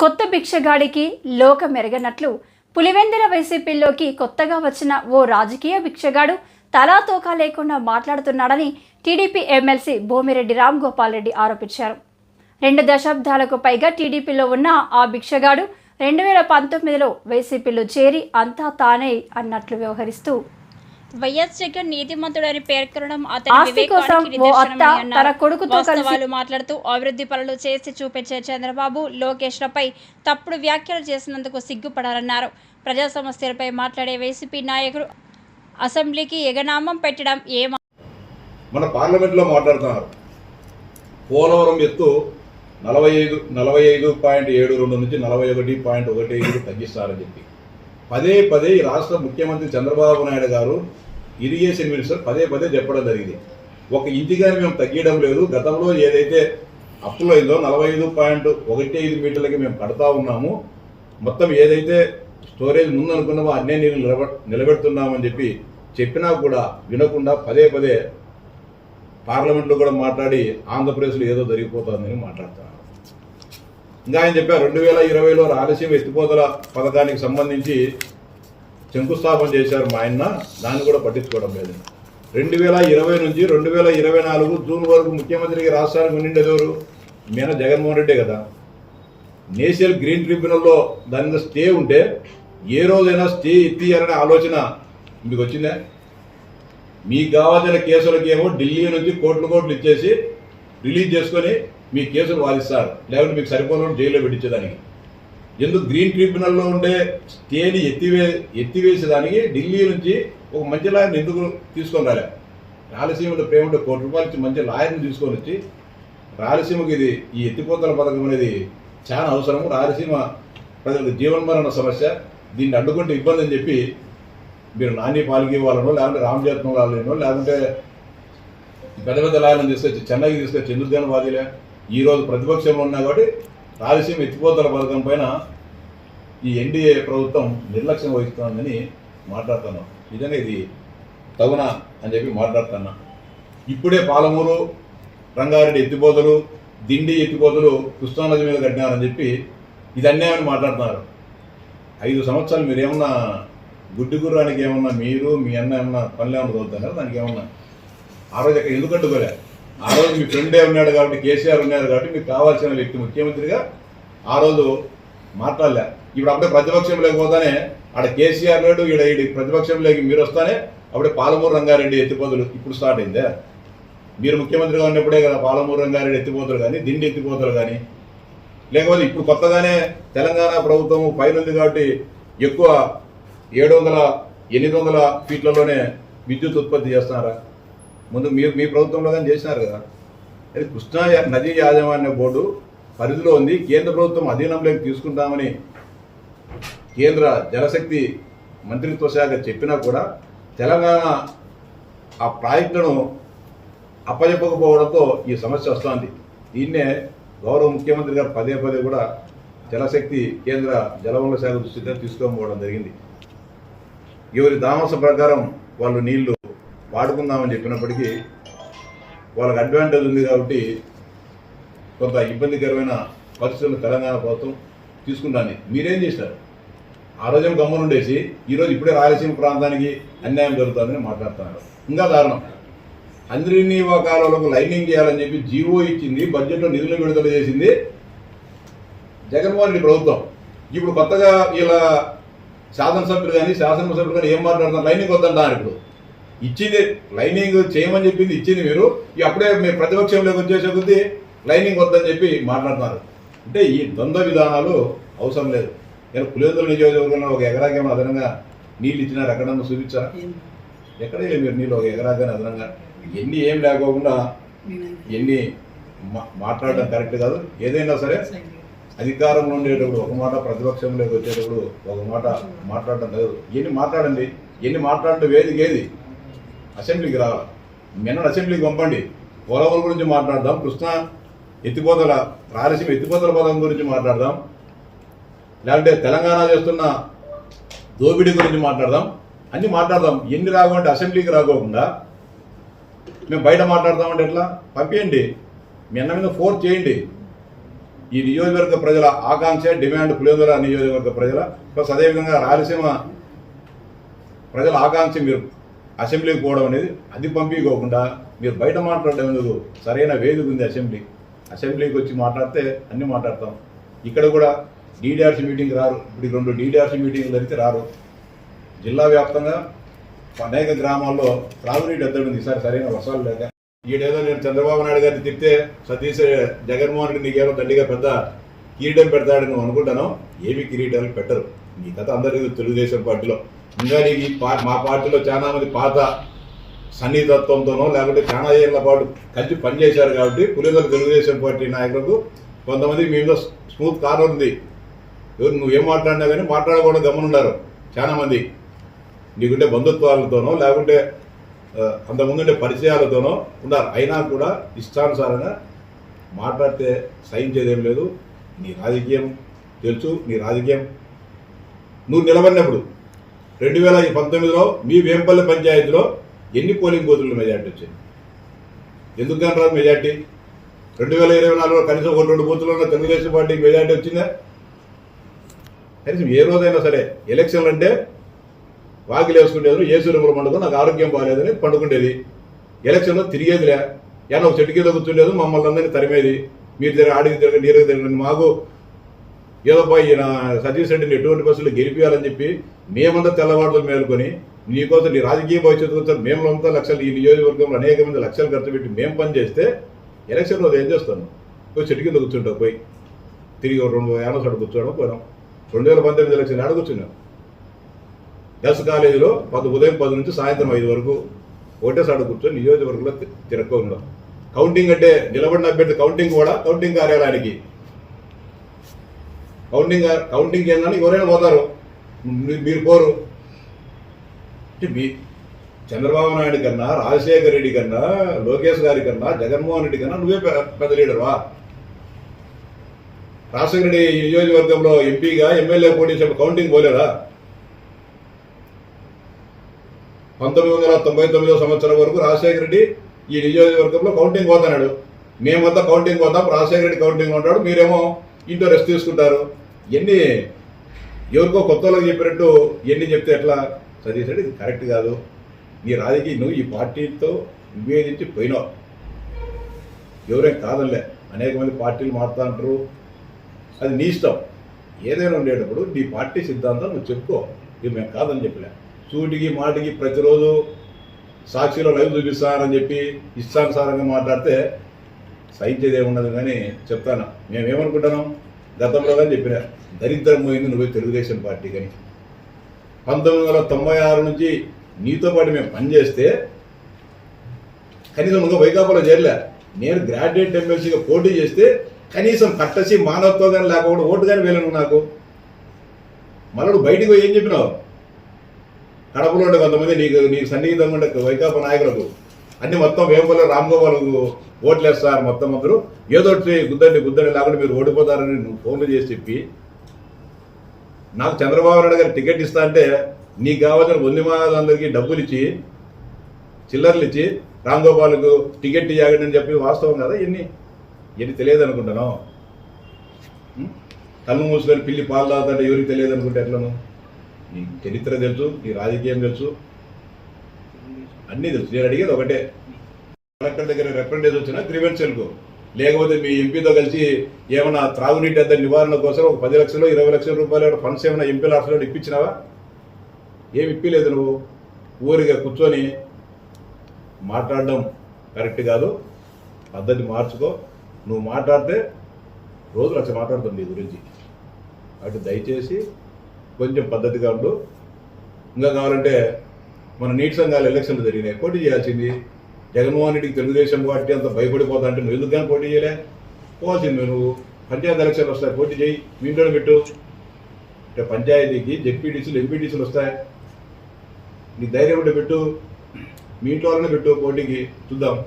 కొత్త భిక్షగాడికి లోక మెరగనట్లు పులివెందుల వైసీపీలోకి కొత్తగా వచ్చిన ఓ రాజకీయ భిక్షగాడు తలా తోకా లేకుండా మాట్లాడుతున్నాడని టీడీపీ ఎమ్మెల్సీ భూమిరెడ్డి రామ్ గోపాల్ రెడ్డి ఆరోపించారు. రెండు దశాబ్దాలకు పైగా టీడీపీలో ఉన్న ఆ భిక్షగాడు రెండు వేల పంతొమ్మిదిలో వైసీపీలో చేరి అంతా తానే అన్నట్లు వ్యవహరిస్తూ వైఎస్ జగన్ నీతిమంతుడని పేర్కొనడం అతని తన అన్నారు. కొడుకుతో కలిసి వాస్తవాలు మాట్లాడుతూ అభివృద్ధి పనులు చేసి చూపించే చంద్రబాబు లోకేష్లపై తప్పుడు వ్యాఖ్యలు చేసినందుకు సిగ్గుపడాలన్నారు. ప్రజా సమస్యలపై మాట్లాడే వైసీపీ నాయకులు అసెంబ్లీకి ఎగనామం పెట్టడం ఏమ మన పార్లమెంట్లో మాట్లాడుతున్నారు. పోలవరం ఎత్తు నలభై ఐదు నలభై ఐదు పాయింట్ ఏడు రెండు నుంచి నలభై ఒకటి పాయింట్ ఒకటి ఐదు తగ్గిస్తారని చెప్పి. పదే పదే ఈ రాష్ట్ర ముఖ్యమంత్రి చంద్రబాబు నాయుడు గారు ఇరిగేషన్ మినిస్టర్ పదే పదే చెప్పడం జరిగింది. ఒక ఇంటిగాని మేము తగ్గించడం లేదు. గతంలో ఏదైతే అప్పులు అయిందో నలభై ఐదు పాయింట్ ఒకటి ఐదు మీటర్లకి మేము కడతా ఉన్నాము. మొత్తం ఏదైతే స్టోరేజ్ ముందనుకున్నామో అన్నీ అన్నే నీళ్ళు నిలబ నిలబెడుతున్నామని చెప్పి చెప్పినా కూడా వినకుండా పదే పదే పార్లమెంట్లో కూడా మాట్లాడి ఆంధ్రప్రదేశ్లో ఏదో జరిగిపోతుందని మాట్లాడుతున్నారు. ఇంకా ఆయన చెప్పారు రెండు వేల ఇరవైలో రాయలసీమ ఎత్తిపోతల పథకానికి సంబంధించి శంకుస్థాపన చేశారు మా ఆయన దాన్ని కూడా పట్టించుకోవడం లేదు. రెండు వేల ఇరవై నుంచి రెండు వేల ఇరవై నాలుగు జూన్ వరకు ముఖ్యమంత్రికి రాష్ట్రానికి ఉండిండేది ఎవరు? మీన జగన్మోహన్ రెడ్డే కదా. నేషనల్ గ్రీన్ ట్రిబ్యునల్లో దాని మీద స్టే ఉంటే ఏ రోజైనా స్టే ఎత్తియాలనే ఆలోచన మీకు వచ్చిందా? మీకు కావాల్సిన కేసులకేమో ఢిల్లీ నుంచి కోట్లు కోట్లు ఇచ్చేసి రిలీజ్ చేసుకొని మీ కేసులు వాదిస్తారు. లేకుంటే మీకు సరిపోయిన జైల్లో పెట్టించేదానికి. ఎందుకు గ్రీన్ ట్రిబ్యునల్లో ఉండే స్టేని ఎత్తివే ఎత్తివేసేదానికి ఢిల్లీ నుంచి ఒక మంచి లాయర్ని ఎందుకు తీసుకొని రాలే? రాయలసీమలో పేమెంట్ కోటి రూపాయలు ఇచ్చి మంచి లాయర్ని తీసుకొని వచ్చి రాయలసీమకి ఇది ఈ ఎత్తిపోతల పథకం అనేది చాలా అవసరము. రాయలసీమ ప్రజలకు జీవన్మరణ సమస్య. దీన్ని అడ్డుకుంటే ఇబ్బంది అని చెప్పి మీరు నాని పాల్కి ఇవ్వాలనో లేకుంటే రామజాతం వాళ్ళనో లేకుంటే పెద్ద పెద్ద లాయర్లను తీసుకొచ్చి చెన్నైకి తీసుకొచ్చి ఎందుకు దాని వాదిలే? ఈరోజు ప్రతిపక్షంలో ఉన్నా కాబట్టి రాయలసీమ ఎత్తిపోతల పథకం పైన ఈ ఎన్డీఏ ప్రభుత్వం నిర్లక్ష్యం వహిస్తోందని మాట్లాడుతున్నాం. నిజంగా ఇది తగునా అని చెప్పి మాట్లాడుతున్నా. ఇప్పుడే పాలమూరు రంగారెడ్డి ఎత్తిపోతలు దిండి ఎత్తిపోతలు కృష్ణానది మీద కట్టినారని చెప్పి ఇది అన్యాయమని మాట్లాడుతున్నారు. ఐదు సంవత్సరాలు మీరు ఏమన్నా గుడ్డి గుర్రానికి ఏమన్నా మీరు మీ అన్న ఏమన్నా పనులు ఏమన్నా చదువుతున్నారు దానికి ఏమన్నా ఆ రోజు అక్కడ ఎందుకు అడ్డుకోలే ఆ రోజు మీ ఫ్రెండే ఉన్నాడు కాబట్టి కేసీఆర్ ఉన్నారు కాబట్టి మీకు కావాల్సిన వ్యక్తి ముఖ్యమంత్రిగా ఆ రోజు మాట్లాడలే. ఇప్పుడు అప్పుడే ప్రతిపక్షం పోతానే ఆడ కేసీఆర్ లేడు ఈడ ఈడ ప్రతిపక్షంలోకి మీరు వస్తానే అప్పుడే పాలమూరు రంగారెడ్డి ఎత్తిపోతులు ఇప్పుడు స్టార్ట్ అయిందే. మీరు ముఖ్యమంత్రిగా ఉన్నప్పుడే కదా పాలమూరు రంగారెడ్డి ఎత్తిపోతులు కానీ దిండి ఎత్తిపోతులు కానీ. లేకపోతే ఇప్పుడు కొత్తగానే తెలంగాణ ప్రభుత్వం పైన ఉంది కాబట్టి ఎక్కువ ఏడు వందల ఎనిమిది వందల ఫీట్లలోనే విద్యుత్ ఉత్పత్తి చేస్తున్నారా? ముందు మీరు మీ ప్రభుత్వంలో కానీ చేసినారు కదా. అది కృష్ణా నదీ యాజమాన్య బోర్డు పరిధిలో ఉంది. కేంద్ర ప్రభుత్వం అధీనంలోకి తీసుకుంటామని కేంద్ర జలశక్తి మంత్రిత్వ శాఖ చెప్పినా కూడా తెలంగాణ ఆ ప్రాజెక్టును అప్పచెప్పకపోవడంతో ఈ సమస్య వస్తుంది. దీన్నే గౌరవ ముఖ్యమంత్రి గారు పదే పదే కూడా జలశక్తి కేంద్ర జలవనరుల శాఖ దృష్టిగా తీసుకోకపోవడం జరిగింది. ఎవరి దామస ప్రకారం వాళ్ళు నీళ్ళు వాడుకుందామని చెప్పినప్పటికీ వాళ్ళకి అడ్వాంటేజ్ ఉంది కాబట్టి కొంత ఇబ్బందికరమైన పరిస్థితులు తెలంగాణ ప్రభుత్వం తీసుకుంటాను మీరేం చేశారు? ఆ రోజు గమ్మునుండేసి ఈరోజు ఇప్పుడే రాయలసీమ ప్రాంతానికి అన్యాయం జరుగుతుందని మాట్లాడుతున్నారు. ఇంకా దారుణం. అందరినీ కాలువలకు లైనింగ్ చేయాలని చెప్పి జీవో ఇచ్చింది బడ్జెట్లో నిధులు విడుదల చేసింది జగన్మోహన్ రెడ్డి ప్రభుత్వం. ఇప్పుడు కొత్తగా ఇలా శాసనసభ్యులు కానీ శాసనసభ్యులు కానీ ఏం మాట్లాడుతున్నారు? లైనింగ్ వద్దంటారు ఇప్పుడు. ఇచ్చింది లైనింగ్ చేయమని చెప్పింది ఇచ్చింది మీరు. ఇక అప్పుడే మేము ప్రతిపక్షంలోకి వచ్చేసే కొద్దీ లైనింగ్ వద్దని చెప్పి మాట్లాడుతున్నారు. అంటే ఈ ద్వంద్వ విధానాలు అవసరం లేదు. నేను పులివెందుల నియోజకవర్గంలో ఒక ఎకరాకి ఏమైనా అదనంగా నీళ్ళు ఇచ్చినారు. ఎక్కడన్నా చూపించారా? ఎక్కడ మీరు నీళ్ళు? ఒక ఎకరాకి అదనంగా. ఎన్ని ఏం లేకోకుండా ఎన్ని మా- మాట్లాడడం కరెక్ట్ కాదు. ఏదైనా సరే అధికారంలో ఉండేటప్పుడు ఒక మాట ప్రతిపక్షంలోకి వచ్చేటప్పుడు ఒక మాట మాట్లాడడం లేదు. ఎన్ని మాట్లాడండి? ఎన్ని మాట్లాడటం వేదికేది అసెంబ్లీకి రావాలి. నిన్న అసెంబ్లీకి పంపండి. పోలవరం గురించి మాట్లాడదాం. కృష్ణా ఎత్తిపోతల రాయలసీమ ఎత్తిపోతల పథకం గురించి మాట్లాడదాం. లేకుంటే తెలంగాణ చేస్తున్న దోపిడీ గురించి మాట్లాడదాం. అన్ని మాట్లాడదాం. ఎన్ని రాకుంటే అసెంబ్లీకి రాకోకుండా. మేము బయట మాట్లాడదామంటే ఎట్లా? పంపించండి మీ అన్న మీద ఫోర్స్ చేయండి. ఈ నియోజకవర్గ ప్రజల ఆకాంక్ష డిమాండ్ పులివెందుల నియోజకవర్గ ప్రజల ప్లస్ అదేవిధంగా రాయలసీమ ప్రజల ఆకాంక్ష మీరు అసెంబ్లీకి పోవడం అనేది అది పంపించుకోకుండా మీరు బయట మాట్లాడడం ఎందుకు? సరైన వేదిక ఉంది అసెంబ్లీ. అసెంబ్లీకి వచ్చి మాట్లాడితే అన్నీ మాట్లాడతాం. ఇక్కడ కూడా డీడీఆర్సీ మీటింగ్ రారు. ఇప్పుడు రెండు డీడీఆర్సీ మీటింగ్లు అయితే రారు. జిల్లా వ్యాప్తంగా అనేక గ్రామాల్లో త్రాగునీటి ఎద్దడి ఉంది. ఈసారి సరైన వర్షాలు లేక. ఈడేదో నేను చంద్రబాబు నాయుడు గారిని తిప్పితే సతీష్ జగన్మోహన్ రెడ్డి నీకేమో దండిగా పెద్ద కిరీటం పెడతాడని అనుకుంటాను ఏమి కిరీటాలు పెట్టరు. మీ కథ అందరికీ తెలుగుదేశం పార్టీలో. ఇంకా ఈ మా పార్టీలో చాలా మంది పాత సన్నిహితత్వంతోనో లేకపోతే చాలా ఏళ్ళ పాటు కలిసి పనిచేశారు కాబట్టి పులిదల తెలుగుదేశం పార్టీ నాయకులకు కొంతమంది మీద స్మూత్ కారణం ఉంది. ఎవరు నువ్వేం మాట్లాడినా కానీ మాట్లాడకూడదు గమనున్నారు చాలా మంది. నీకుంటే బంధుత్వాలతోనో లేకుంటే ఆ, అంతకుముందుండే పరిచయాలతోనో ఉన్నారు. అయినా కూడా ఇష్టానుసారంగా మాట్లాడితే సహించేదేం లేదు. నీ రాజకీయం తెలుసు నీ రాజకీయం. నువ్వు నిలబడినప్పుడు రెండు వేల పంతొమ్మిదిలో మీ వేంపల్లి పంచాయతీలో ఎన్ని పోలింగ్ బూతులు మెజార్టీ వచ్చింది ఎందుకు కానీ రాదు మెజార్టీ? రెండు వేల ఇరవై నాలుగులో కనీసం ఒక రెండు బూతుల్లో తెలుగుదేశం పార్టీకి మెజార్టీ వచ్చిందా? కనీసం ఏ రోజైనా సరే ఎలక్షన్లు అంటే వాకిలు వేసుకునేది సూర్యములు పండుగ నాకు ఆరోగ్యం బాగాలేదని పండుకుండేది. ఎలక్షన్లో తిరిగేదిలే. ఏమన్నా ఒక చెట్టుకి కింద మమ్మల్ని అందరినీ తరిమేది. మీరు తిరగ ఆడికి తిరగ నీరుకి తిరగండి మాకు ఏదో పోయి ఈయన సతీష్ రెడ్డిని ఎటువంటి బస్సులు గెలిపించాలని చెప్పి మేమంతా తెల్లవారులు మేలుకొని నీకోసం నీ రాజకీయ భవిష్యత్తు కోసం మేము అంతా లక్షలు ఈ నియోజకవర్గంలో అనేక మంది లక్షలు ఖర్చు పెట్టి మేము పని చేస్తే ఎలక్షన్ రోజు ఏం చేస్తాను పోయి చెట్టు కింద కూర్చుంటావు పోయి. తిరిగి రెండు ఏళ్ళ చోట కూర్చోవడం పోయినాం. రెండు వేల పంతొమ్మిది ఎలక్షన్ ఆడ కూర్చున్నాం? ఎస్ కాలేజీలో పది ఉదయం పది నుంచి సాయంత్రం ఐదు వరకు ఒకటే సాడు కూర్చొని నియోజకవర్గంలో తి- ఉన్నాం. కౌంటింగ్ అంటే నిలబడిన అభ్యర్థి కౌంటింగ్ కూడా కౌంటింగ్ కార్యాలయానికి. కౌంటింగ్ కౌంటింగ్ ఏందని ఎవరైనా పోతారు. మీరు పోరు. అంటే మీ చంద్రబాబు నాయుడు కన్నా రాజశేఖర రెడ్డి కన్నా లోకేష్ గారి కన్నా జగన్మోహన్ రెడ్డి కన్నా నువ్వే పెద్ద లీడర్వా రాజశేఖర రెడ్డి నియోజకవర్గంలో ఎంపీగా ఎమ్మెల్యే పోటీ కౌంటింగ్ పోలేదా? పంతొమ్మిది వందల తొంభై తొమ్మిదో సంవత్సరం వరకు రాజశేఖర రెడ్డి ఈ నియోజకవర్గంలో కౌంటింగ్ పోతున్నాడు. మేమంతా కౌంటింగ్ పోతాం రాజశేఖర రెడ్డి కౌంటింగ్ ఉంటాడు మీరేమో ఇంట్లో రెస్ట్ తీసుకుంటారు. ఎన్ని ఎవరికో కొత్త వాళ్ళకి చెప్పినట్టు ఎన్ని చెప్తే ఎట్లా? సతీష్ రెడ్డి ఇది కరెక్ట్ కాదు. నీ రాజకీయ నువ్వు ఈ పార్టీతో విభేదించి పోయినావు. ఎవరేం కాదనిలే. అనేక మంది పార్టీలు మారుతా అంటారు అది నీ ఇష్టం. ఏదైనా ఉండేటప్పుడు నీ పార్టీ సిద్ధాంతం నువ్వు చెప్పుకో. ఇది మేము కాదని చెప్పలే. సూటికి మాటికి ప్రతిరోజు సాక్షిలో లైవ్ చూపిస్తానని చెప్పి ఇష్టానుసారంగా మాట్లాడితే సహించేది ఏమున్నది కానీ చెప్తాను. మేమేమనుకుంటున్నాం? గతంలో కానీ చెప్పిన దరిద్రం పోయింది నువ్వే తెలుగుదేశం పార్టీ కానీ పంతొమ్మిది వందల తొంభై ఆరు నుంచి నీతో పాటు మేము పనిచేస్తే కనీసం ఇంకా వైకాపాలో చేరలే. నేను గ్రాడ్యుయేట్ ఎమ్మెల్సీగా పోటీ చేస్తే కనీసం కట్టసి మానవత్వం కానీ లేకపోవడం ఓటు కానీ వెళ్ళను నాకు. మళ్ళీ నువ్వు బయటికి పోయి ఏం చెప్పినావు? కడపలో ఉండే కొంతమంది నీకు నీకు సన్నిహితంగా ఉండే వైకాపా నాయకులకు అన్ని మొత్తం వేపలో రామ్గోపాలకు ఓట్లేస్తారు మొత్తం అందరూ. ఏదో గుద్దండి గుద్దండి లేకుండా మీరు ఓడిపోతారని నువ్వు ఫోన్లు చేసి చెప్పి. నాకు చంద్రబాబు నాయుడు గారు టికెట్ ఇస్తా అంటే నీకు కావాల్సిన వంది అందరికీ డబ్బులు ఇచ్చి చిల్లర్లు ఇచ్చి రామ్ గోపాల్కు టికెట్ ఇవ్వగండి అని చెప్పి వాస్తవం కదా ఇన్ని? ఎన్ని తెలియదు అనుకుంటాను. కళ్ళు మూసుకొని పిల్లి పాలు తాగుతుంటే ఎవరికి తెలియదు అనుకుంటే ఎట్లను? నీ చరిత్ర తెలుసు నీ రాజకీయం తెలుసు. అన్నీ తెలుసు. నేను అడిగేది ఒకటే. కలెక్టర్ దగ్గర రిప్రజెంటేజ్ వచ్చినా గ్రీవెన్స్ సెల్కు లేకపోతే మీ ఎంపీతో కలిసి ఏమైనా త్రాగునీటి అద్దె నివారణ కోసం ఒక పది లక్షలు ఇరవై లక్షల రూపాయలు ఫండ్స్ ఏమైనా ఎంపీల ఆఫీసులో ఇప్పించినావా? ఏమి ఇప్పిలేదు నువ్వు. ఊరిగా కూర్చొని మాట్లాడడం కరెక్ట్ కాదు. పద్ధతి మార్చుకో. నువ్వు మాట్లాడితే రోజు లక్ష మాట్లాడుతుంది నీ గురించి. అటు దయచేసి కొంచెం పద్ధతిగా ఉండు. ఇంకా కావాలంటే మన నీటి సంఘాలు ఎలక్షన్లు జరిగినాయి. పోటీ చేయాల్సింది. జగన్మోహన్ రెడ్డికి తెలుగుదేశం పార్టీ అంత భయపడిపోతా అంటే నువ్వు ఎందుకు కానీ పోటీ చేయలే? పోవాల్సింది నువ్వు. పంచాయతీ ఎలక్షన్లు వస్తాయి. పోటీ చేయి. మీ ఇంట్లో పెట్టు. అంటే పంచాయతీకి జెడ్పీటీసీలు ఎంపీటీసీలు వస్తాయి. నీ ధైర్యం ఉంటే పెట్టు. మీ ఇంట్లో పెట్టు పోటీకి. చూద్దాం.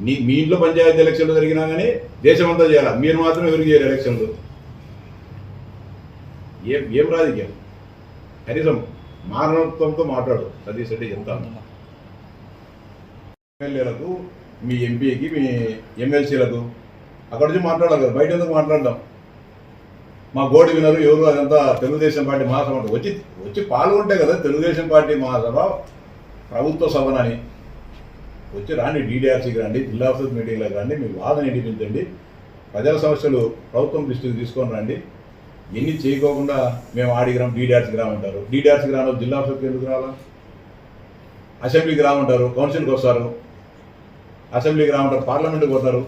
నీ మీ ఇంట్లో పంచాయతీ ఎలక్షన్లు జరిగినా కానీ దేశం అంతా చేయాలి? మీరు మాత్రం ఎవరికి చేయరు ఎలక్షన్లు. ఏం ఏం రాజకీయం? కనీసం మానవత్వంతో మాట్లాడు సతీష్ రెడ్డి ఎంత? ఎమ్మెల్యేలకు మీ ఎంపీకి మీ ఎమ్మెల్సీలకు అక్కడ నుంచి మాట్లాడాలి కదా బయట ఎందుకు మాట్లాడడం? మా గోడి వినరు ఎవరు అదంతా తెలుగుదేశం పార్టీ మహాసభ అంటే వచ్చి వచ్చి పాల్గొంటే కదా తెలుగుదేశం పార్టీ మహాసభ ప్రభుత్వ సభనని. వచ్చి రాండి డీడీఆర్సీకి రండి జిల్లా ఆఫీస్ మీటింగ్లకు రండి మీ వాదన వినిపించండి. ప్రజల సమస్యలు ప్రభుత్వం దృష్టికి తీసుకొని రండి. ఎన్ని చేయకోకుండా మేము ఆడికి రాం డీడీఆర్సీకి రామంటారు డీడీఆర్సీకి రాను జిల్లా సభ్యులు ఎందుకు రావాలా? అసెంబ్లీకి రామంటారు కౌన్సిల్కి వస్తారు. అసెంబ్లీకి రామంటారు పార్లమెంట్కి పోతారు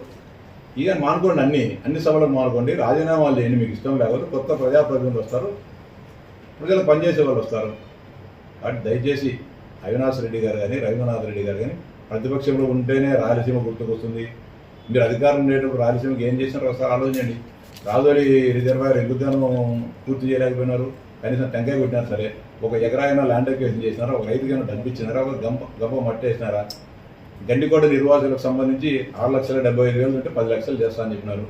ఇక మానుకోండి అన్ని అన్ని సభలకు మానుకోండి. రాజీనామాలు చేయండి మీకు ఇష్టం లేకపోతే కొత్త ప్రజాప్రతినిధులు వస్తారు. ప్రజలు పనిచేసే వాళ్ళు వస్తారు. కాబట్టి దయచేసి అవినాష్ రెడ్డి గారు కానీ రవీంద్రనాథ్ రెడ్డి గారు కానీ ప్రతిపక్షంలో ఉంటేనే రాయలసీమ గుర్తుకొస్తుంది. మీరు అధికారం ఉండేటప్పుడు రాయలసీమకి ఏం చేసినారో ఒకసారి ఆలోచించండి. రాజోలి రిజర్వాయర్ ఎందుకు పూర్తి చేయలేకపోయినారు. కనీసం టెంకాయ కొట్టినా సరే ఒక ఎకరాయినా ల్యాండ్ ఎక్వేషన్ చేసినారా? ఒక రైతుకైనా డబ్బు ఇచ్చినారా? ఒక గంప గంప మట్టి వేసినారా? గండికోట నిర్వాసులకు సంబంధించి ఆరు లక్షల డెబ్బై ఐదు వేలు ఉంటే పది లక్షలు చేస్తా అని చెప్పినారు.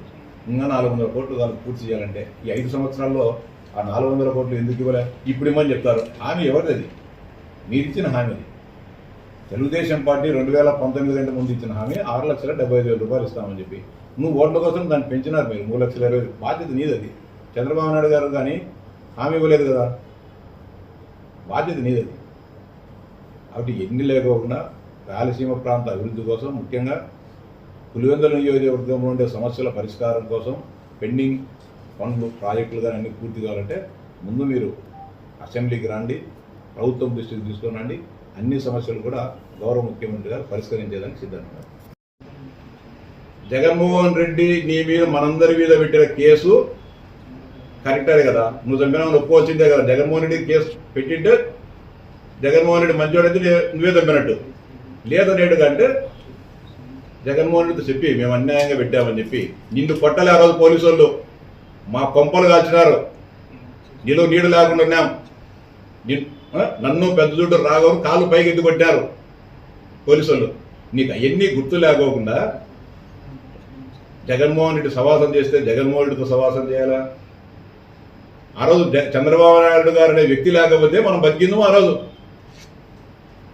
ఇంకా నాలుగు వందల కోట్లు దానికి పూర్తి చేయాలంటే ఈ ఐదు సంవత్సరాల్లో ఆ నాలుగు వందల కోట్లు ఎందుకు ఇవ్వలే? ఇప్పుడు ఇమ్మని చెప్తారు. హామీ ఎవరిది అది? మీరు ఇచ్చిన హామీ తెలుగుదేశం పార్టీ రెండు వేల పంతొమ్మిది కంటే ముందు ఇచ్చిన హామీ ఆరు లక్షల డెబ్బై ఐదు వేల రూపాయలు ఇస్తామని చెప్పి. నువ్వు ఓట్ల కోసం దాన్ని పెంచినారు మీరు. మూడు లక్షల ఇరవై బాధ్యత నీది అది. చంద్రబాబు నాయుడు గారు కానీ హామీ ఇవ్వలేదు కదా. బాధ్యత నీది అది. కాబట్టి ఎన్ని లేకుండా రాయలసీమ ప్రాంత అభివృద్ధి కోసం ముఖ్యంగా పులివెందుల నియోజకవర్గంలో ఉండే సమస్యల పరిష్కారం కోసం పెండింగ్ పనులు ప్రాజెక్టులు కానీ అన్ని పూర్తి కావాలంటే ముందు మీరు అసెంబ్లీకి రండి ప్రభుత్వం దృష్టికి తీసుకురండి రండి. అన్ని సమస్యలు కూడా గౌరవ ముఖ్యమంత్రి గారు పరిష్కరించేదానికి సిద్ధంగా జగన్మోహన్ రెడ్డి నీ మీద మనందరి మీద పెట్టిన కేసు కరెక్టే కదా. నువ్వు చంపినా ఒప్పుకోవచ్చిందే కదా. జగన్మోహన్ రెడ్డి కేసు పెట్టింటే జగన్మోహన్ రెడ్డి మంచివాడైతే నే- నువ్వే చంపినట్టు లేదనేటు కంటే జగన్మోహన్ రెడ్డితో చెప్పి మేము అన్యాయంగా పెట్టామని చెప్పి నిన్ను కొట్టలే ఆ రోజు పోలీసు వాళ్ళు మా కొంపలు కాల్చినారు. నీలో నీడు లేకుండా ఉన్నాం. నన్ను పెద్ద చూడు రాగవు కాళ్ళు పైకి ఎత్తుకొట్టారు పోలీసు వాళ్ళు నీకు అవన్నీ గుర్తు లేకోకుండా జగన్మోహన్ రెడ్డి సవాసం చేస్తే జగన్మోహన్ రెడ్డితో సవాసం చేయాలా? ఆ రోజు చంద్రబాబు నాయుడు గారు అనే వ్యక్తి లేకపోతే మనం బతికిందాము ఆ రోజు.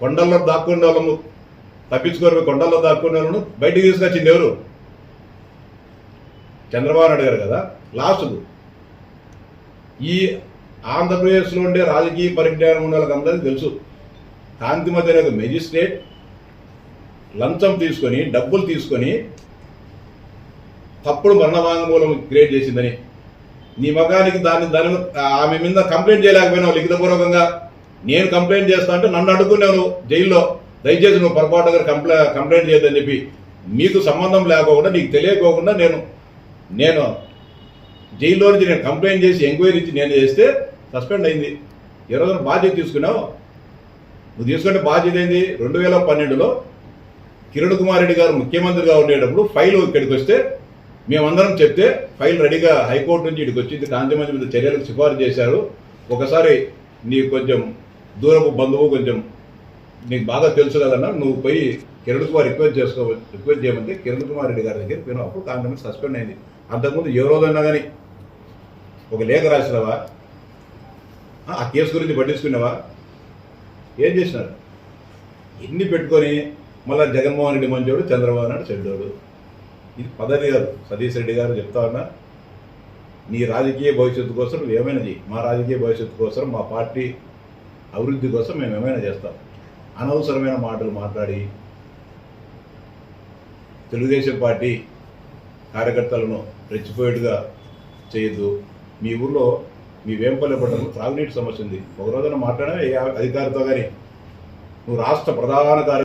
కొండల్లో దాక్కునే వాళ్ళము తప్పించుకొని కొండల్లో దాక్కునే వాళ్ళను బయటికి తీసుకొచ్చింది ఎవరు? చంద్రబాబు నాయుడు గారు కదా లాస్ట్కు ఈ ఆంధ్రప్రదేశ్లో ఉండే రాజకీయ పరిజ్ఞానం ఉన్న వాళ్ళకి తెలుసు. కాంతిమతి అనే ఒక మెజిస్ట్రేట్ లంచం తీసుకొని డబ్బులు తీసుకొని తప్పుడు మరణవాంగ్మూలం క్రియేట్ చేసిందని. నీ మగానికి దాన్ని దాని ఆమె మీద కంప్లైంట్ చేయలేకపోయినావు లిఖితపూర్వకంగా. నేను కంప్లైంట్ చేస్తా అంటే నన్ను అడుగుకున్నాను జైల్లో. దయచేసి నువ్వు పొరపాటుగా కంప్లై కంప్లైంట్ చేయొద్దని చెప్పి. మీకు సంబంధం లేకోకుండా నీకు తెలియకోకుండా నేను నేను జైల్లో నుంచి నేను కంప్లైంట్ చేసి ఎంక్వైరీ ఇచ్చి నేను చేస్తే సస్పెండ్ అయింది. ఈ రోజున బాధ్యత తీసుకున్నావు. నువ్వు తీసుకుంటే బాధ్యత ఏంది? రెండు వేల పన్నెండులో కిరణ్ కుమార్ రెడ్డి గారు ముఖ్యమంత్రిగా ఉండేటప్పుడు ఫైల్ ఇక్కడికి వస్తే మేమందరం చెప్తే ఫైల్ రెడీగా హైకోర్టు నుంచి ఇక్కడికి వచ్చింది. కాంతిమంది మీద చర్యలకు సిఫారసు చేశారు. ఒకసారి నీకు కొంచెం దూరపు బంధువు కొంచెం నీకు బాగా తెలుసు కదన్నా నువ్వు పోయి కిరణ్ కుమార్ రిక్వెస్ట్ చేసుకో రిక్వెస్ట్ చేయమంటే కిరణ్ కుమార్ రెడ్డి గారి దగ్గర పోయిన. అప్పుడు కాంతిమంది సస్పెండ్ అయింది. అంతకుముందు ఏ రోజైనా కానీ ఒక లేఖ రాసినావా? ఆ, కేసు గురించి పట్టించుకున్నావా? ఏం చేసినారు? ఎన్ని పెట్టుకొని మళ్ళీ జగన్మోహన్ రెడ్డి మంచోడు చంద్రబాబు నాయుడు చెడ్డోడు. ఇది పదవి కాదు సతీష్ రెడ్డి గారు చెప్తా ఉన్నా నీ రాజకీయ భవిష్యత్తు కోసం నువ్వు ఏమైనా చేయి మా రాజకీయ భవిష్యత్తు కోసం మా పార్టీ అభివృద్ధి కోసం మేము ఏమైనా చేస్తాం. అనవసరమైన మాటలు మాట్లాడి తెలుగుదేశం పార్టీ కార్యకర్తలను రెచ్చిపోయేట్టుగా చేయొద్దు. మీ ఊర్లో మీ వేంపల్లి పట్టణంలో త్రాగునీటి సమస్య ఉంది. ఒక రోజున మాట్లాడమే అధికారితో కానీ నువ్వు రాష్ట్ర ప్రధాన కార్య